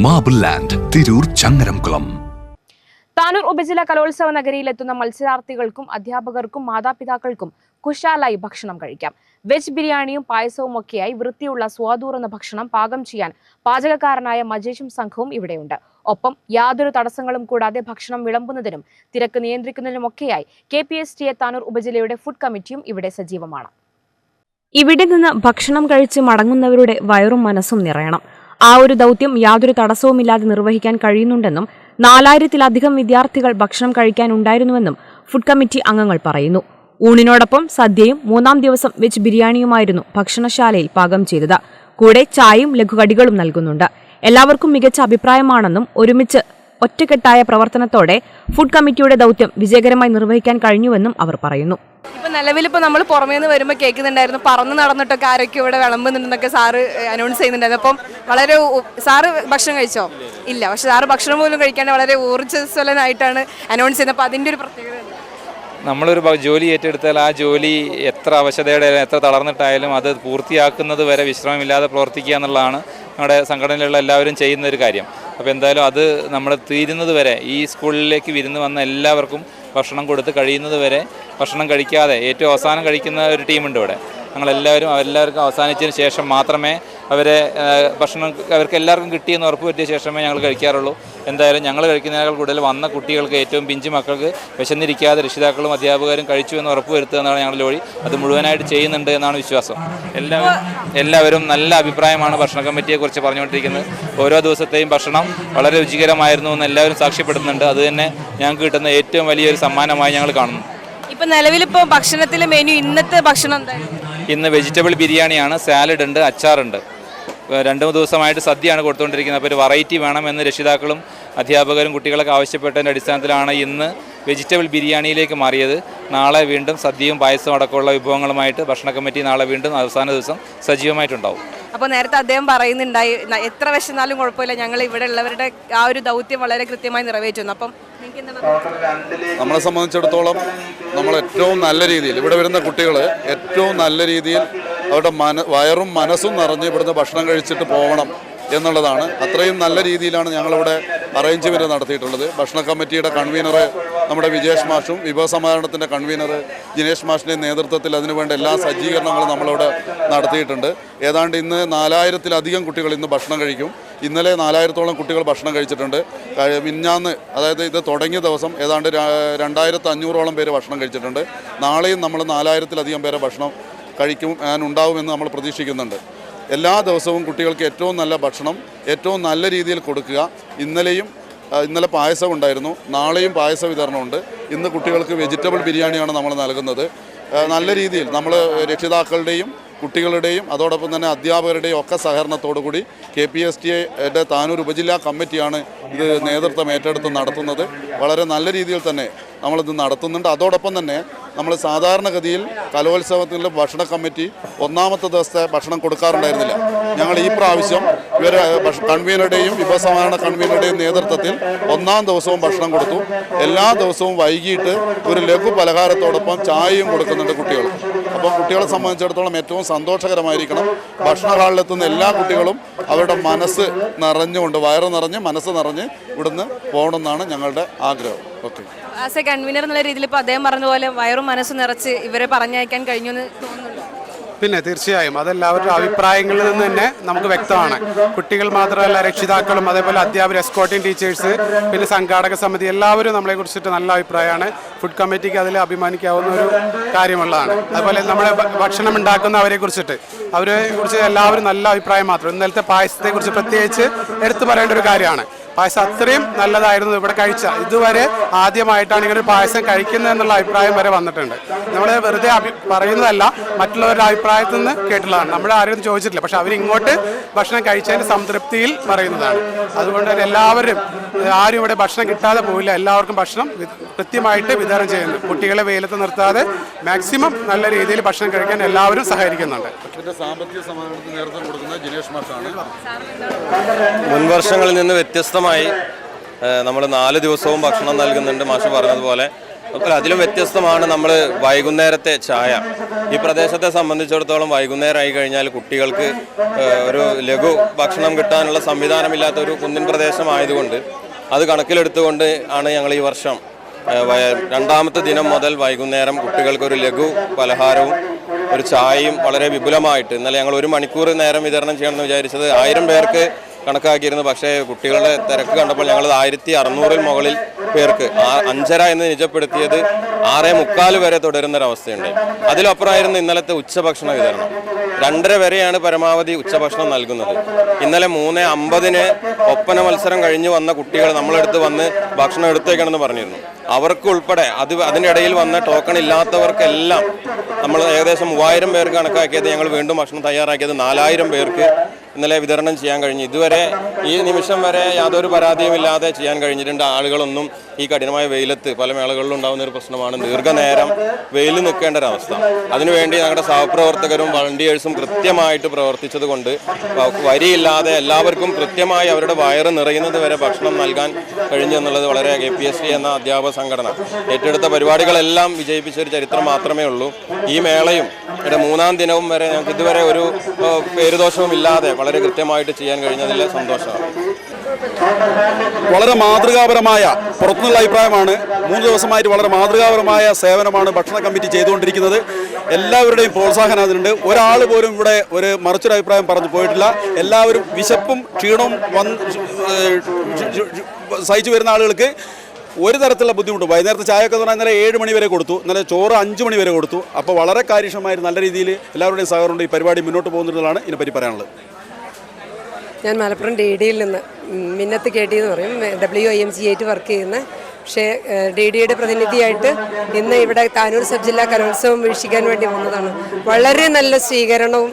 Marble land Tirur Changaramkulam Tanur ഉപജില കലോത്സവ നഗരിയിലെത്തുന്ന മത്സരാർത്ഥികൾക്കും അധ്യാപകർക്കും മാതാപിതാക്കൾക്കും കുശാലായി ഭക്ഷണം കഴിക്കാം. വെജ് ബിരിയാണിയും പായസവും ഒക്കെയായി വൃത്തിയുള്ള സ്വാദൂറുന്ന ഭക്ഷണം പാകം ചെയ്യാൻ പാചകക്കാരനായ മജേഷും സംഘവും ഇവിടെയുണ്ട്. ഒപ്പം യാതൊരു തടസ്സങ്ങളും കൂടാതെ ഭക്ഷണം വിളമ്പുന്നതിനും തിരക്ക് നിയന്ത്രിക്കുന്നതിനുമൊക്കെയായി K P S T A Tanur ഉപജില്ലയുടെ food കമ്മിറ്റിയും ഇവിടെ സജീവമാണ്. ഇവിടെ നിന്ന് ഭക്ഷണം കഴിച്ച് മടങ്ങുന്നവരുടെ വയറും മനസ്സും നിറയണം. ആ ഒരു ദൗത്യം യാതൊരു തടസ്സവുമില്ലാതെ നിർവഹിക്കാൻ കഴിയുന്നുണ്ടെന്നും നാലായിരത്തിലധികം വിദ്യാർത്ഥികൾ ഭക്ഷണം കഴിക്കാൻ ഉണ്ടായിരുന്നുവെന്നും ഫുഡ് കമ്മിറ്റി അംഗങ്ങൾ പറയുന്നു. ഊണിനോടൊപ്പം സദ്യയും മൂന്നാം ദിവസം വെച്ച് ബിരിയാണിയുമായിരുന്നു ഭക്ഷണശാലയിൽ പാകം ചെയ്തത്. കൂടെ ചായയും ലഘുകടികളും നൽകുന്നുണ്ട്. എല്ലാവർക്കും മികച്ച അഭിപ്രായമാണെന്നും ഒരുമിച്ച് ഒറ്റക്കെട്ടായ പ്രവർത്തനത്തോടെ ഫുഡ് കമ്മിറ്റിയുടെ ദൗത്യം വിജയകരമായി നിർവഹിക്കാൻ കഴിഞ്ഞുവെന്നും അവർ പറയുന്നു. ഇപ്പൊ നിലവിൽ നമ്മൾ പുറമേ നിന്ന് വരുമ്പോൾ കേൾക്കുന്നുണ്ടായിരുന്നു പറന്ന് നടന്നിട്ടൊക്കെ ആരൊക്കെ ഇവിടെ വിളമ്പുന്നുണ്ടെന്നൊക്കെ സാറ് അനൗൺസ് ചെയ്യുന്നുണ്ടായിരുന്നു. അപ്പം വളരെ സാറ് ഭക്ഷണം കഴിച്ചോ? ഇല്ല. പക്ഷെ സാറ് ഭക്ഷണം പോലും കഴിക്കാണ്ട് വളരെ ഊർജസ്വലനായിട്ടാണ് അനൗൺസ് ചെയ്യുന്നത്. അപ്പൊ അതിന്റെ ഒരു പ്രത്യേകത? നമ്മളൊരു ജോലി ഏറ്റെടുത്താൽ ആ ജോലി എത്ര അവശതയുടെ എത്ര തളർന്നിട്ടായാലും അത് പൂർത്തിയാക്കുന്നത് വരെ വിശ്രമമില്ലാതെ പ്രവർത്തിക്കുക എന്നുള്ളതാണ് നമ്മുടെ സംഘടനയിലുള്ള എല്ലാവരും ചെയ്യുന്ന ഒരു കാര്യം. അപ്പോൾ എന്തായാലും അത് നമ്മൾ തീരുന്നത് വരെ ഈ സ്കൂളിലേക്ക് വിരുന്ന് വന്ന എല്ലാവർക്കും ഭക്ഷണം കൊടുത്ത് കഴിയുന്നത് വരെ ഭക്ഷണം കഴിക്കാതെ ഏറ്റവും അവസാനം കഴിക്കുന്ന ഒരു ടീമുണ്ട് ഇവിടെ. ഞങ്ങളെല്ലാവരും അവരെല്ലാവർക്കും അവസാനിച്ചതിന് ശേഷം മാത്രമേ അവരെ ഭക്ഷണം അവർക്ക് എല്ലാവർക്കും കിട്ടിയെന്ന് ഉറപ്പ് വരുത്തിയ ശേഷമേ ഞങ്ങൾ കഴിക്കാറുള്ളൂ. എന്തായാലും ഞങ്ങൾ കഴിക്കുന്നതിനേക്കാൾ കൂടുതൽ വന്ന കുട്ടികൾക്ക് ഏറ്റവും പിഞ്ചു മക്കൾക്ക് വിശന്നിരിക്കാതെ രക്ഷിതാക്കളും അധ്യാപകരും കഴിച്ചു എന്ന് ഉറപ്പ് വരുത്തുക എന്നാണ് ഞങ്ങളുടെ ജോലി അത് മുഴുവനായിട്ട് ചെയ്യുന്നുണ്ട് എന്നാണ് വിശ്വാസം. എല്ലാവരും എല്ലാവരും നല്ല അഭിപ്രായമാണ് ഭക്ഷണ കമ്മിറ്റിയെക്കുറിച്ച് പറഞ്ഞുകൊണ്ടിരിക്കുന്നത്. ഓരോ ദിവസത്തെയും ഭക്ഷണം വളരെ രുചികരമായിരുന്നു എന്ന് എല്ലാവരും സാക്ഷ്യപ്പെടുത്തുന്നുണ്ട് അത് തന്നെ ഞങ്ങൾക്ക് കിട്ടുന്ന ഏറ്റവും വലിയൊരു സമ്മാനമായി ഞങ്ങൾ കാണുന്നു. ഇപ്പൊ നിലവിൽ ഇപ്പൊ ഭക്ഷണത്തിലെ മെനു ഇന്നത്തെ ഭക്ഷണം ഇന്ന് വെജിറ്റബിൾ ബിരിയാണിയാണ് സാലഡ് ഉണ്ട് അച്ചാറുണ്ട്. രണ്ട് മൂന്ന് ദിവസമായിട്ട് സദ്യയാണ് കൊടുത്തുകൊണ്ടിരിക്കുന്നത്. അപ്പോൾ ഒരു വെറൈറ്റി വേണമെന്ന് രക്ഷിതാക്കളും അധ്യാപകരും കുട്ടികളൊക്കെ ആവശ്യപ്പെട്ടതിന്റെ അടിസ്ഥാനത്തിലാണ് ഇന്ന് വെജിറ്റബിൾ ബിരിയാണിയിലേക്ക് മാറിയത്. നാളെ വീണ്ടും സദ്യയും പായസവും അടക്കമുള്ള വിഭവങ്ങളുമായിട്ട് ഭക്ഷണ കമ്മിറ്റി നാളെ വീണ്ടും അവസാന ദിവസം സജീവമായിട്ടുണ്ടാവും. അപ്പോൾ നേരത്തെ അദ്ദേഹം പറയുന്നുണ്ടായി എത്ര വിശന്നാലും കുഴപ്പമില്ല ഞങ്ങൾ ഇവിടെ ഉള്ളവരുടെ ആ ഒരു ദൗത്യം വളരെ കൃത്യമായി നിറവേറ്റുന്നു. അപ്പം? നമ്മളെ സംബന്ധിച്ചിടത്തോളം നമ്മൾ ഏറ്റവും നല്ല രീതിയിൽ ഇവിടെ വരുന്ന കുട്ടികൾ ഏറ്റവും നല്ല രീതിയിൽ അവരുടെ മന വയറും മനസ്സും നിറഞ്ഞ് ഇവിടുന്ന് ഭക്ഷണം കഴിച്ചിട്ട് പോകണം എന്നുള്ളതാണ്. അത്രയും നല്ല രീതിയിലാണ് ഞങ്ങളിവിടെ അറേഞ്ച്മെന്റ് നടത്തിയിട്ടുള്ളത്. ഭക്ഷണ കമ്മിറ്റിയുടെ കൺവീനർ നമ്മുടെ വിജേഷ് മാഷും വിഭവ സമാഹരണത്തിന്റെ കൺവീനർ ജിനേഷ് മാഷിന്റെ നേതൃത്വത്തിൽ അതിനുവേണ്ട എല്ലാ സജ്ജീകരണങ്ങളും നമ്മളിവിടെ നടത്തിയിട്ടുണ്ട്. ഏതാണ്ട് ഇന്ന് നാലായിരത്തിലധികം കുട്ടികൾ ഇന്ന് ഭക്ഷണം കഴിക്കും. ഇന്നലെ നാലായിരത്തോളം കുട്ടികൾ ഭക്ഷണം കഴിച്ചിട്ടുണ്ട്. മിന്നാന്ന് അതായത് ഇത് തുടങ്ങിയ ദിവസം ഏതാണ്ട് രണ്ടായിരത്തഞ്ഞൂറോളം പേര് ഭക്ഷണം കഴിച്ചിട്ടുണ്ട്. നാളെയും നമ്മൾ നാലായിരത്തിലധികം പേരെ ഭക്ഷണം കഴിക്കും ഉണ്ടാവുമെന്ന് നമ്മൾ പ്രതീക്ഷിക്കുന്നുണ്ട്. എല്ലാ ദിവസവും കുട്ടികൾക്ക് ഏറ്റവും നല്ല ഭക്ഷണം ഏറ്റവും നല്ല രീതിയിൽ കൊടുക്കുക. ഇന്നലെയും ഇന്നലെ പായസം ഉണ്ടായിരുന്നു. നാളെയും പായസ വിതരണമുണ്ട്. ഇന്ന് കുട്ടികൾക്ക് വെജിറ്റബിൾ ബിരിയാണിയാണ് നമ്മൾ നൽകുന്നത്. നല്ല രീതിയിൽ നമ്മൾ രക്ഷിതാക്കളുടെയും കുട്ടികളുടെയും അതോടൊപ്പം തന്നെ അധ്യാപകരുടെയും ഒക്കെ സഹകരണത്തോടു കൂടി കെ പി എസ് ടി എയുടെ താനൂർ ഉപജില്ലാ കമ്മിറ്റിയാണ് ഇത് നേതൃത്വം ഏറ്റെടുത്ത് നടത്തുന്നത്. വളരെ നല്ല രീതിയിൽ തന്നെ നമ്മളിത് നടത്തുന്നുണ്ട്. അതോടൊപ്പം തന്നെ നമ്മൾ സാധാരണഗതിയിൽ കലോത്സവത്തിന്റെ ഭക്ഷണ കമ്മിറ്റി ഒന്നാമത്തെ ദിവസത്തെ ഭക്ഷണം കൊടുക്കാറുണ്ടായിരുന്നില്ല. ഞങ്ങൾ ഈ പ്രാവശ്യം ഇവർ കൺവീനറുടെയും വിഭവസമാഹരണ കൺവീനറുടെയും നേതൃത്വത്തിൽ ഒന്നാം ദിവസവും ഭക്ഷണം കൊടുത്തു. എല്ലാ ദിവസവും വൈകിട്ട് ഒരു ലഘു പലഹാരത്തോടൊപ്പം ചായയും കൊടുക്കുന്നുണ്ട് കുട്ടികൾക്ക്. അപ്പോൾ കുട്ടികളെ സംബന്ധിച്ചിടത്തോളം ഏറ്റവും സന്തോഷകരമായിരിക്കണം. ഭക്ഷണ ഹാളിലെത്തുന്ന എല്ലാ കുട്ടികളും അവരുടെ മനസ്സ് നിറഞ്ഞുകൊണ്ട് വയറ് നിറഞ്ഞ് മനസ്സ് നിറഞ്ഞ് ഇവിടുന്ന് പോകണമെന്നാണ് ഞങ്ങളുടെ ആഗ്രഹം. ഓക്കെ. ആസ് എ കൺവീനർ എന്നുള്ള രീതിയിൽ ഇപ്പോൾ അദ്ദേഹം പറഞ്ഞ പോലെ വയറും മനസ്സും നിറച്ച് ഇവരെ പറഞ്ഞയക്കാൻ കഴിഞ്ഞു എന്ന് തോന്നുന്നുണ്ട് പിന്നെ തീർച്ചയായും അതെല്ലാവരുടെ അഭിപ്രായങ്ങളിൽ നിന്ന് തന്നെ നമുക്ക് വ്യക്തമാണ്. കുട്ടികൾ മാത്രമല്ല രക്ഷിതാക്കളും അതേപോലെ അധ്യാപകർ എസ്കോട്ടിംഗ് ടീച്ചേഴ്സ് പിന്നെ സംഘാടക സമിതി എല്ലാവരും നമ്മളെ കുറിച്ചിട്ട് നല്ല അഭിപ്രായമാണ്. ഫുഡ് കമ്മിറ്റിക്ക് അതിൽ അഭിമാനിക്കാവുന്ന ഒരു കാര്യമുള്ളതാണ്. അതുപോലെ നമ്മളെ ഭക്ഷണം ഉണ്ടാക്കുന്നവരെ കുറിച്ചിട്ട്. അവരെ കുറിച്ച് എല്ലാവരും നല്ല അഭിപ്രായം മാത്രം. ഇന്നലത്തെ പായസത്തെ കുറിച്ച് പ്രത്യേകിച്ച് എടുത്തു പറയേണ്ട ഒരു കാര്യമാണ്. പായസം അത്രയും നല്ലതായിരുന്നു ഇവിടെ കഴിച്ച. ഇതുവരെ ആദ്യമായിട്ടാണ് ഇങ്ങനെ ഒരു പായസം കഴിക്കുന്നത് എന്നുള്ള അഭിപ്രായം വരെ വന്നിട്ടുണ്ട്. നമ്മൾ വെറുതെ അഭി പറയുന്നതല്ല മറ്റുള്ളവരുടെ അഭിപ്രായത്തിൽ നിന്ന് കേട്ടുള്ളതാണ് നമ്മൾ ആരും ചോദിച്ചിട്ടില്ല. പക്ഷെ അവർ ഇങ്ങോട്ട് ഭക്ഷണം കഴിച്ചതിന്റെ സംതൃപ്തിയിൽ പറയുന്നതാണ്. അതുകൊണ്ട് തന്നെ എല്ലാവരും ആരും ഇവിടെ ഭക്ഷണം കിട്ടാതെ പോയില്ല. എല്ലാവർക്കും ഭക്ഷണം കൃത്യമായിട്ട് വിതരണം ചെയ്യുന്നു. കുട്ടികളെ വെയിലത്ത് നിർത്താതെ മാക്സിമം നല്ല രീതിയിൽ ഭക്ഷണം കഴിക്കാൻ എല്ലാവരും സഹകരിക്കുന്നുണ്ട്. മുൻവർഷങ്ങളിൽ നിന്ന് സമാഹരണത്തിന് വ്യത്യസ്തമായി നമ്മൾ നാല് ദിവസവും ഭക്ഷണം നൽകുന്നുണ്ട്. മാഷ് പറഞ്ഞതുപോലെ. അപ്പോൾ അതിലും വ്യത്യസ്തമാണ് നമ്മൾ വൈകുന്നേരത്തെ ചായ. ഈ പ്രദേശത്തെ സംബന്ധിച്ചിടത്തോളം വൈകുന്നേരം ആയി കഴിഞ്ഞാൽ കുട്ടികൾക്ക് ഒരു ലഘു ഭക്ഷണം കിട്ടാനുള്ള സംവിധാനമില്ലാത്ത ഒരു കുന്നിൻ പ്രദേശമായതുകൊണ്ട് അത് കണക്കിലെടുത്തുകൊണ്ട് ആണ് ഞങ്ങൾ ഈ വർഷം രണ്ടാമത്തെ ദിനം മുതൽ വൈകുന്നേരം കുട്ടികൾക്ക് ഒരു ലഘു പലഹാരവും ഒരു ചായയും വളരെ വിപുലമായിട്ട്. ഇന്നലെ ഞങ്ങൾ ഒരു മണിക്കൂർ നേരം വിതരണം ചെയ്യണമെന്ന് വിചാരിച്ചത് ആയിരം പേർക്ക് കണക്കാക്കിയിരുന്നു. പക്ഷേ കുട്ടികളുടെ തിരക്ക് കണ്ടപ്പോൾ ഞങ്ങൾ ആയിരത്തി അറുന്നൂറിൽ മുകളിൽ പേർക്ക് അഞ്ചര എന്ന് നിജപ്പെടുത്തിയത് ആറേ മുക്കാൽ വരെ തുടരുന്നൊരവസ്ഥയുണ്ട്. അതിലപ്പുറമായിരുന്നു ഇന്നലത്തെ ഉച്ചഭക്ഷണ വിതരണം. രണ്ടര വരെയാണ് പരമാവധി ഉച്ചഭക്ഷണം നൽകുന്നത്. ഇന്നലെ മൂന്ന് അമ്പതിന് ഒപ്പന മത്സരം കഴിഞ്ഞ് വന്ന കുട്ടികൾ നമ്മളെടുത്ത് വന്ന് ഭക്ഷണം എടുത്തേക്കണമെന്ന് പറഞ്ഞിരുന്നു. അവർക്ക് ഉൾപ്പെടെ അത് അതിന്റെ ഇടയിൽ വന്ന ടോക്കൺ ഇല്ലാത്തവർക്കെല്ലാം നമ്മൾ ഏകദേശം മൂവായിരം പേർക്ക് കണക്കാക്കിയത് ഞങ്ങൾ വീണ്ടും ഭക്ഷണം തയ്യാറാക്കിയത് നാലായിരം പേർക്ക് ഇന്നലെ വിതരണം ചെയ്യാൻ കഴിഞ്ഞു. ഇതുവരെ ഈ നിമിഷം വരെ യാതൊരു പരാതിയുമില്ലാതെ ചെയ്യാൻ കഴിഞ്ഞിട്ടുണ്ട് ആളുകളൊന്നും. ഈ കഠിനമായ വെയിലത്ത് പല മേളകളിലും ഉണ്ടാകുന്ന ഒരു പ്രശ്നമാണ് ദീർഘനേരം വെയിൽ നിൽക്കേണ്ട ഒരവസ്ഥ അതിനുവേണ്ടി ഞങ്ങളുടെ സഹപ്രവർത്തകരും വളണ്ടിയേഴ്സും കൃത്യമായിട്ട് പ്രവർത്തിച്ചത് കൊണ്ട് വരിയില്ലാതെ എല്ലാവർക്കും കൃത്യമായി അവരുടെ വയറ് നിറയുന്നത് വരെ ഭക്ഷണം നൽകാൻ കഴിഞ്ഞു എന്നുള്ളത് വളരെ കെ പി എസ് ടി എന്ന അധ്യാപക സംഘടന. ഏറ്റെടുത്ത പരിപാടികളെല്ലാം വിജയിപ്പിച്ച ഒരു ചരിത്രം മാത്രമേ ഉള്ളൂ. ഈ മേളയും ഇവിടെ മൂന്നാം ദിനവും വരെ ഞങ്ങൾക്ക് ഇതുവരെ ഒരു പേരുദോഷവും ഇല്ലാതെ വളരെ കൃത്യമായിട്ട് ചെയ്യാൻ കഴിഞ്ഞതിൽ സന്തോഷമാണ്. വളരെ മാതൃകാപരമായ പുറത്തുനിന്നുള്ള അഭിപ്രായമാണ്. മൂന്ന് ദിവസമായിട്ട് വളരെ മാതൃകാപരമായ സേവനമാണ് ഭക്ഷണ കമ്മിറ്റി ചെയ്തുകൊണ്ടിരിക്കുന്നത്. എല്ലാവരുടെയും പ്രോത്സാഹനം അതിനുണ്ട്. ഒരാൾ പോലും ഇവിടെ ഒരു മറിച്ചൊരു അഭിപ്രായം പറഞ്ഞു പോയിട്ടില്ല. എല്ലാവരും വിശപ്പും ക്ഷീണവും വന്ന് സഹിച്ചു വരുന്ന ആളുകൾക്ക് ഒരു തരത്തിലുള്ള ബുദ്ധിമുട്ട്. വൈകുന്നേരത്തെ ചായയൊക്കെ എന്ന് പറഞ്ഞാൽ ഇന്നലെ ഏഴ് മണി വരെ കൊടുത്തു. ഇന്നലെ ചോറ് അഞ്ച് മണി വരെ കൊടുത്തു. അപ്പോൾ വളരെ കാര്യക്ഷമമായി നല്ല രീതിയിൽ എല്ലാവരുടെയും സഹകരണം ഈ പരിപാടി മുന്നോട്ട് പോകുന്നതാണ് ഇതിനെപ്പറ്റി പറയാനുള്ളത്. ഞാൻ മലപ്പുറം ഡി ഡിയിൽ നിന്ന് മിന്നത്ത് കെ ടി എന്ന് പറയും. ഡബ്ല്യു ഐ എം സി ആയിട്ട് വർക്ക് ചെയ്യുന്ന. പക്ഷേ ഡി ഡിയുടെ പ്രതിനിധിയായിട്ട് ഇന്ന് ഇവിടെ താനൂർ സബ് ജില്ലാ കലോത്സവം വീക്ഷിക്കാൻ വേണ്ടി വന്നതാണ്. വളരെ നല്ല സ്വീകരണവും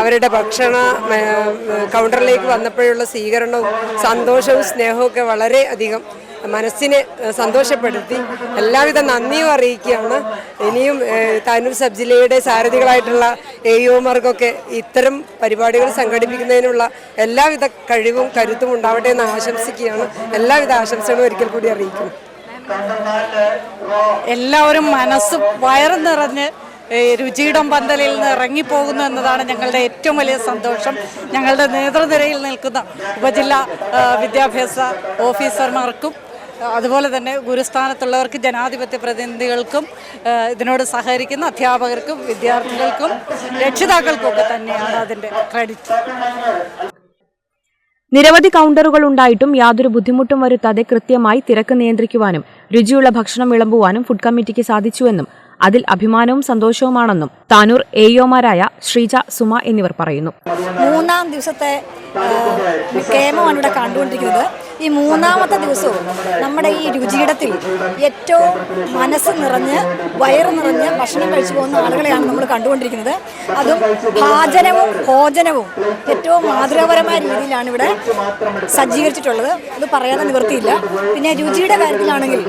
അവരുടെ ഭക്ഷണ കൗണ്ടറിലേക്ക് വന്നപ്പോഴുള്ള സ്വീകരണവും സന്തോഷവും സ്നേഹവും ഒക്കെ വളരെ അധികം. മനസ്സിനെ സന്തോഷപ്പെടുത്തി. എല്ലാവിധ നന്ദിയും അറിയിക്കുകയാണ്. ഇനിയും താനൂർ സബ് ജില്ലയുടെ സാരഥികളായിട്ടുള്ള എ യുമാർക്കൊക്കെ ഇത്തരം പരിപാടികൾ സംഘടിപ്പിക്കുന്നതിനുള്ള എല്ലാവിധ കഴിവും കരുത്തും ഉണ്ടാവട്ടെ എന്ന് ആശംസിക്കുകയാണ്. എല്ലാവിധ ആശംസകളും ഒരിക്കൽ കൂടി അറിയിക്കുന്നു. എല്ലാവരും മനസ്സ് വയറ് നിറഞ്ഞ് രുചിയിടം പന്തലിൽ നിന്ന് ഇറങ്ങിപ്പോകുന്നു എന്നതാണ് ഞങ്ങളുടെ ഏറ്റവും വലിയ സന്തോഷം. ഞങ്ങളുടെ നേതൃനിരയിൽ നിൽക്കുന്ന ഉപജില്ലാ വിദ്യാഭ്യാസ ഓഫീസർമാർക്കും അതുപോലെ തന്നെ ഗുരുസ്ഥാനത്തുള്ളവർക്ക് ജനാധിപത്യ പ്രതിനിധികൾക്കും ഇതിനോട് സഹകരിക്കുന്ന അധ്യാപകർക്കും വിദ്യാർത്ഥികൾക്കും രക്ഷിതാക്കൾക്കും ഒക്കെ തന്നെയാണ് അതിന്റെ ക്രെഡിറ്റ്. നിരവധി കൗണ്ടറുകൾ ഉണ്ടായിട്ടും യാതൊരു ബുദ്ധിമുട്ടും വരുത്താതെ കൃത്യമായി തിരക്ക് നിയന്ത്രിക്കുവാനും രുചിയുള്ള ഭക്ഷണം വിളമ്പുവാനും ഫുഡ് കമ്മിറ്റിക്ക് സാധിച്ചുവെന്നും അതിൽ അഭിമാനവും സന്തോഷവുമാണെന്നും താനൂർ എയോമാരായ ശ്രീജ സുമ എന്നിവർ പറയുന്നു. മൂന്നാം ദിവസത്തെ കേമമാണ് ഇവിടെ കണ്ടുകൊണ്ടിരിക്കുന്നത്. ഈ മൂന്നാമത്തെ ദിവസവും നമ്മുടെ ഈ രുചിയിടത്തിൽ ഏറ്റവും മനസ്സ് നിറഞ്ഞ് വയറ് നിറഞ്ഞ് ഭക്ഷണം കഴിച്ചു പോകുന്ന ആളുകളെയാണ് നമ്മൾ കണ്ടുകൊണ്ടിരിക്കുന്നത്. അതും ഭാജനവും ഭോജനവും ഏറ്റവും മാതൃകാപരമായ രീതിയിലാണ് ഇവിടെ സജ്ജീകരിച്ചിട്ടുള്ളത്. അത് പറയാതെ നിവൃത്തിയില്ല പിന്നെ രുചിയുടെ കാര്യത്തിലാണെങ്കിൽ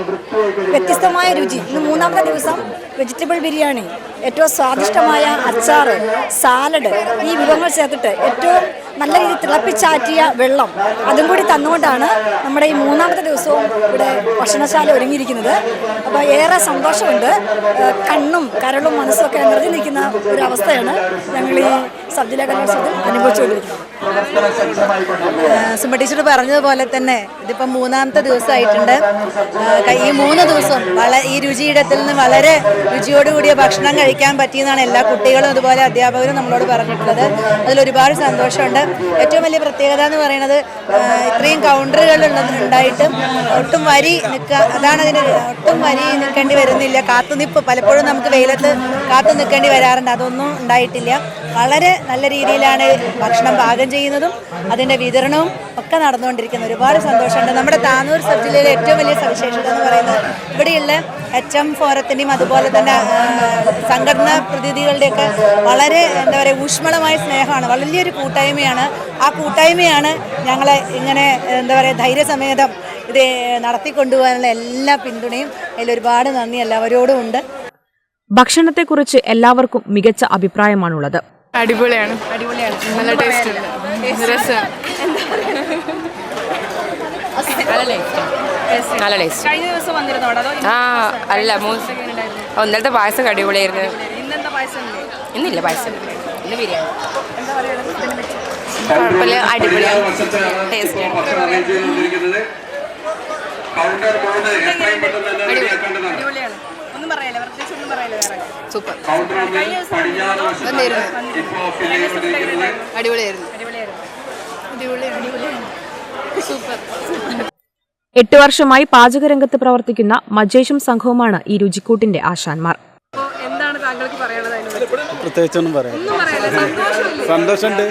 വ്യത്യസ്തമായ രുചി. ഇന്ന് മൂന്നാമത്തെ ദിവസം വെജിറ്റബിൾ ബിരിയാണി. ഏറ്റവും സ്വാദിഷ്ടമായ അച്ചാറ് സാലഡ് ഈ വിഭവങ്ങൾ ചേർത്തിട്ട് ഏറ്റവും നല്ല രീതിയിൽ തിളപ്പിച്ചാറ്റിയ വെള്ളം അതും കൂടി തന്നുകൊണ്ടാണ് നമ്മുടെ ഈ മൂന്നാമത്തെ ദിവസവും ഇവിടെ ഭക്ഷണശാല ഒരുങ്ങിയിരിക്കുന്നത്. അപ്പോൾ ഏറെ സന്തോഷമുണ്ട്. കണ്ണും കരളും മനസ്സും ഒക്കെ നിറഞ്ഞു നിൽക്കുന്ന ഒരു അവസ്ഥയാണ് ഞങ്ങൾ ഈ സബ് ജില്ലാ കലോത്സവത്തിൽ അനുഭവിച്ചുകൊണ്ടിരിക്കുന്നത് സുമ ടീച്ചർ പറഞ്ഞതുപോലെ തന്നെ ഇതിപ്പം മൂന്നാമത്തെ ദിവസമായിട്ടുണ്ട്. ഈ മൂന്ന് ദിവസം വളരെ ഈ രുചിയിടത്തിൽ നിന്ന് വളരെ രുചിയോടുകൂടിയ ഭക്ഷണം കഴിക്കാൻ പറ്റിയെന്നാണ് എല്ലാ കുട്ടികളും അതുപോലെ അധ്യാപകരും നമ്മളോട് പറഞ്ഞിട്ടുള്ളത്. അതിലൊരുപാട് സന്തോഷമുണ്ട്. ഏറ്റവും വലിയ പ്രത്യേകത എന്ന് പറയുന്നത് ഇത്രയും കൗണ്ടറുകൾ ഒട്ടും വരി നിൽക്കുക അതാണ് അതിന് ഒട്ടും വരി നിൽക്കേണ്ടി വരുന്നില്ല. കാത്തുനിപ്പ് പലപ്പോഴും നമുക്ക് വെയിലത്ത് കാത്തു നിൽക്കേണ്ടി വരാറുണ്ട്. അതൊന്നും ഉണ്ടായിട്ടില്ല. വളരെ നല്ല രീതിയിലാണ് ഭക്ഷണം പാകം ചെയ്യുന്നതും അതിന്റെ വിതരണവും ഒക്കെ നടന്നുകൊണ്ടിരിക്കുന്നത്. ഒരുപാട് സന്തോഷമുണ്ട്. നമ്മുടെ താനൂർ സബ് ജില്ലയിലെ ഏറ്റവും വലിയ സവിശേഷത എന്ന് പറയുന്നത് ഇവിടെയുള്ള എച്ച് എം ഫോറത്തിന്റെയും അതുപോലെ തന്നെ സംഘടനാ പ്രതിനിധികളുടെയൊക്കെ വളരെ എന്താ പറയുക ഊഷ്മളമായ സ്നേഹമാണ്. വലിയൊരു കൂട്ടായ്മയാണ്. ആ കൂട്ടായ്മയാണ് ഞങ്ങളെ ഇങ്ങനെ എന്താ പറയുക ധൈര്യസമേതം ഇത് നടത്തിക്കൊണ്ടുപോകാനുള്ള എല്ലാ പിന്തുണയും അതിൽ ഒരുപാട് നന്ദി എല്ലാവരോടും ഉണ്ട്. ഭക്ഷണത്തെക്കുറിച്ച് എല്ലാവർക്കും മികച്ച അഭിപ്രായമാണുള്ളത്. അടിപൊളിയാണ്. അടിപൊളിയാണ്. നല്ല ടേസ്റ്റ് ഉണ്ട്. രസമാണ് നല്ല ടേസ്റ്റ് കഴിഞ്ഞ ദിവസം വന്നിരുന്നോ അതോ ആ അല്ല ഒന്നത്തെ പായസം അടിപൊളിയായിരുന്നു. ഇന്നെന്താ പായസം? ഇല്ലേ? ഇന്നില്ല പായസം. ഇന്ന് ബിരിയാണി. കുഴപ്പമില്ല. അടിപൊളിയാണ് ടേസ്റ്റിയാണ് അടിപൊളിയാണ് ഒന്നും പറയല്ലേ പ്രത്യേകിച്ച് ഒന്നും പറയല്ലേ വേറെ സൂപ്പർ. വന്നിരുന്നോ? അടിപൊളിയായിരുന്നു. എട്ട് വർഷമായി പാചകരംഗത്ത് പ്രവർത്തിക്കുന്ന മജേഷും സംഘവുമാണ് ഈ രുചിക്കൂട്ടിന്റെ ആശാന്മാർ. എന്താണ് താങ്കൾക്ക് പറയാനുള്ളത് പ്രത്യേകിച്ചൊന്നും പറയാം സന്തോഷമുണ്ട്.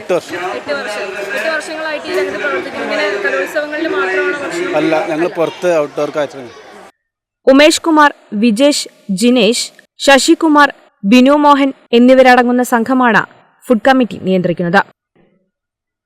എട്ട് വർഷം. അല്ല ഞങ്ങൾ പുറത്ത് ഔട്ട്ഡോർ കാഴ്ച ഉമേഷ് കുമാർ വിജേഷ് ജിനേഷ് ശശികുമാർ ബിനു മോഹൻ എന്നിവരടങ്ങുന്ന സംഘമാണ് ഫുഡ് കമ്മിറ്റി നിയന്ത്രിക്കുന്നത്.